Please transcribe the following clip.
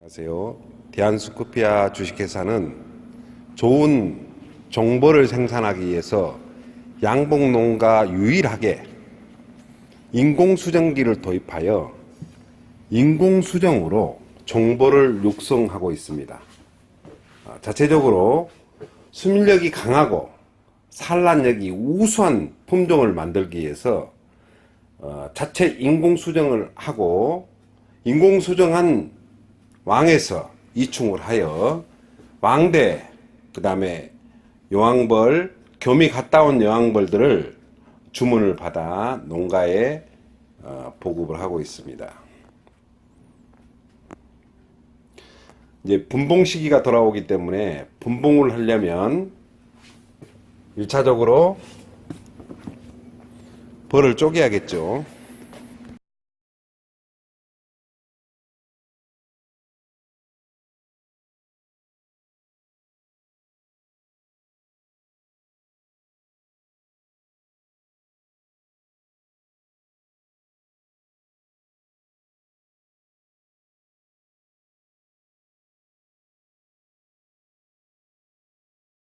안녕하세요. 대한스쿠피아 주식회사는 좋은 정보를 생산하기 위해서 양봉농가 유일하게 인공수정기를 도입하여 인공수정으로 정보를 육성하고 있습니다. 아, 자체적으로 수밀력이 강하고 산란력이 우수한 품종을 만들기 위해서 어, 자체 인공수정을 하고 인공수정한 왕에서 이충을 하여 왕대 그 다음에 여왕벌 교미 갔다 온 여왕벌들을 주문을 받아 농가에 어, 보급을 하고 있습니다. 이제 분봉 시기가 돌아오기 때문에 분봉을 하려면 1차적으로 벌을 쪼개야겠죠.